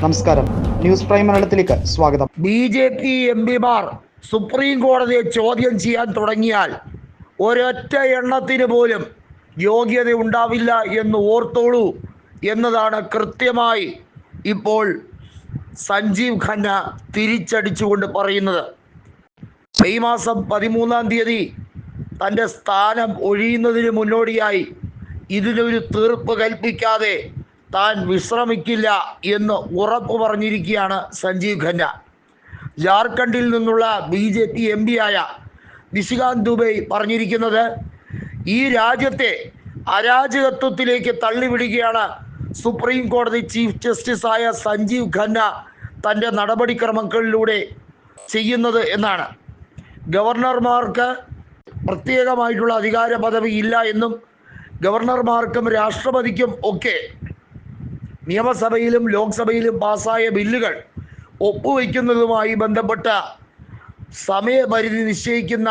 നമസ്കാരം. News prime മലയാളത്തിലേക്ക് സ്വാഗതം. ബി ജെ പി എം പിമാർ സുപ്രീം കോടതിയെ ചോദ്യം ചെയ്യാൻ തുടങ്ങിയാൽ ഒരൊറ്റ എണ്ണത്തിന് പോലും യോഗ്യത ഉണ്ടാവില്ല എന്ന് ഓർത്തോളൂ എന്നതാണ് കൃത്യമായി ഇപ്പോൾ സഞ്ജീവ് ഖന്ന തിരിച്ചടിച്ചുകൊണ്ട് പറയുന്നത്. മെയ് മാസം പതിമൂന്നാം തീയതി തന്റെ സ്ഥാനം ഒഴിയുന്നതിന് മുന്നോടിയായി ഇതിനൊരു തീർപ്പ് കൽപ്പിക്കാതെ താൻ വിശ്രമിക്കില്ല എന്ന് ഉറപ്പ് പറഞ്ഞിരിക്കുകയാണ് സഞ്ജീവ് ഖന്ന. ജാർഖണ്ഡിൽ നിന്നുള്ള ബി ജെ പി എം പിയായ നിശികാന്ത് ദുബൈ പറഞ്ഞിരിക്കുന്നത് ഈ രാജ്യത്തെ അരാജകത്വത്തിലേക്ക് തള്ളിവിടുകയാണ് സുപ്രീം കോടതി ചീഫ് ജസ്റ്റിസ് ആയ സഞ്ജീവ് ഖന്ന തന്റെ നടപടിക്രമങ്ങളിലൂടെ ചെയ്യുന്നത് എന്നാണ്. ഗവർണർമാർക്ക് പ്രത്യേകമായിട്ടുള്ള അധികാര പദവി ഇല്ല എന്നും ഗവർണർമാർക്കും രാഷ്ട്രപതിക്കും ഒക്കെ നിയമസഭയിലും ലോക്സഭയിലും പാസ്സായ ബില്ലുകൾ ഒപ്പുവയ്ക്കുന്നതുമായി ബന്ധപ്പെട്ട സമയപരിധി നിശ്ചയിക്കുന്ന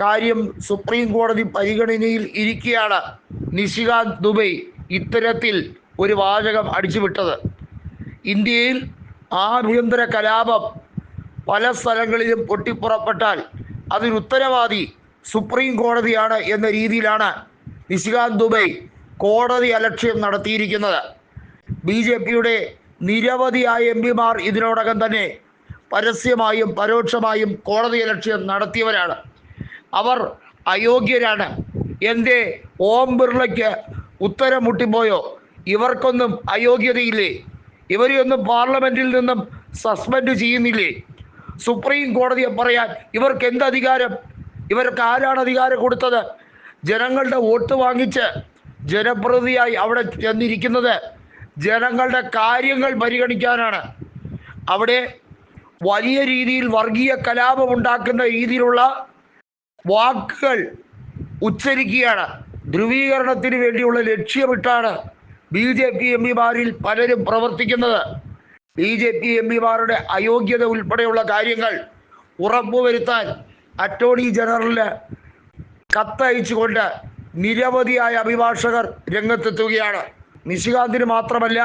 കാര്യം സുപ്രീം കോടതി പരിഗണനയിൽ ഇരിക്കെയാണ് നിഷികാന്ത് ദുബൈ ഇത്തരത്തിൽ ഒരു വാചകം അടിച്ചുവിട്ടത്. ഇന്ത്യയിൽ ആഭ്യന്തര കലാപം പല സ്ഥലങ്ങളിലും പൊട്ടിപ്പുറപ്പെട്ടാൽ അതിന് ഉത്തരവാദി സുപ്രീം കോടതിയാണ് എന്ന രീതിയിലാണ് നിഷികാന്ത് ദുബൈ കോടതി അലക്ഷ്യം നടത്തിയിരിക്കുന്നത്. ബി ജെ പിയുടെ നിരവധിയായ എം പിമാർ ഇതിനോടകം തന്നെ പരസ്യമായും പരോക്ഷമായും കോടതി അലക്ഷ്യം നടത്തിയവരാണ്. അവർ അയോഗ്യരാണ്. എന്തേ ഓം ബിർളയ്ക്ക് ഉത്തരം മുട്ടിപ്പോയോ? ഇവർക്കൊന്നും അയോഗ്യതയില്ലേ? ഇവരെയൊന്നും പാർലമെന്റിൽ നിന്നും സസ്പെൻഡ് ചെയ്യുന്നില്ലേ? സുപ്രീം കോടതിയെ പറയാൻ ഇവർക്ക് എന്ത് അധികാരം? ഇവർക്ക് ആരാണ് അധികാരം കൊടുത്തത്? ജനങ്ങളുടെ വോട്ട് വാങ്ങിച്ച് ജനപ്രതിയായി അവിടെ ചെന്നിരിക്കുന്നത് ജനങ്ങളുടെ കാര്യങ്ങൾ പരിഗണിക്കാനാണ്. അവിടെ വലിയ രീതിയിൽ വർഗീയ കലാപം ഉണ്ടാക്കുന്ന രീതിയിലുള്ള വാക്കുകൾ ഉച്ചരിക്കുകയാണ്. ധ്രുവീകരണത്തിന് വേണ്ടിയുള്ള ലക്ഷ്യമിട്ടാണ് ബി ജെ പി എം പിമാരിൽ പലരും പ്രവർത്തിക്കുന്നത്. ബി ജെ പി എം പിമാരുടെ അയോഗ്യത ഉൾപ്പെടെയുള്ള കാര്യങ്ങൾ ഉറപ്പുവരുത്താൻ അറ്റോർണി ജനറലിന് കത്തയച്ചുകൊണ്ട് നിരവധിയായ അഭിഭാഷകർ രംഗത്തെത്തുകയാണ്. നിശികാന്തിന് മാത്രമല്ല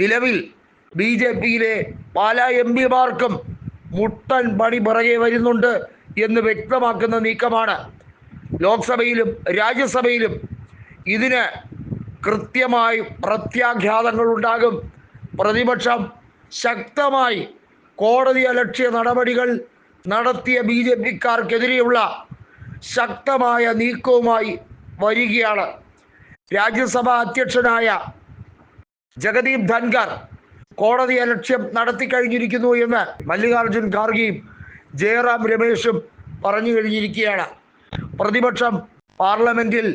നിലവിൽ ബി ജെ പിയിലെ പല എം പിമാർക്കും മുട്ടൻ പണി പിറകെ വരുന്നുണ്ട് എന്ന് വ്യക്തമാക്കുന്ന നീക്കമാണ്. ലോക്സഭയിലും രാജ്യസഭയിലും ഇതിന് കൃത്യമായി പ്രത്യാഘാതങ്ങൾ ഉണ്ടാകും. പ്രതിപക്ഷം ശക്തമായി കോടതി അലക്ഷ്യ നടപടികൾ നടത്തിയ ബി ജെ പിക്കാർക്കെതിരെയുള്ള ശക്തമായ നീക്കവുമായി വരികയാണ്. രാജ്യസഭ അധ്യക്ഷനായ ജഗദീപ് ധൻഖർ കോടതി അലക്ഷ്യം നടത്തി കഴിഞ്ഞിരിക്കുന്നു എന്ന് മല്ലികാർജുൻ ഖാർഗെയും ജയറാം രമേശും പറഞ്ഞു കഴിഞ്ഞിരിക്കുകയാണ്. പ്രതിപക്ഷം പാർലമെന്റിൽ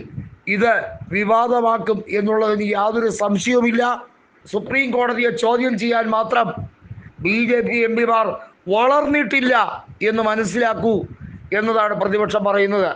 ഇത് വിവാദമാക്കും എന്നുള്ളതിന് യാതൊരു സംശയവുമില്ല. സുപ്രീം കോടതിയെ ചോദ്യം ചെയ്യാൻ മാത്രം ബി ജെ പി എം പിമാർ വളർന്നിട്ടില്ല എന്ന് മനസ്സിലാക്കൂ എന്നതാണ് പ്രതിപക്ഷം പറയുന്നത്.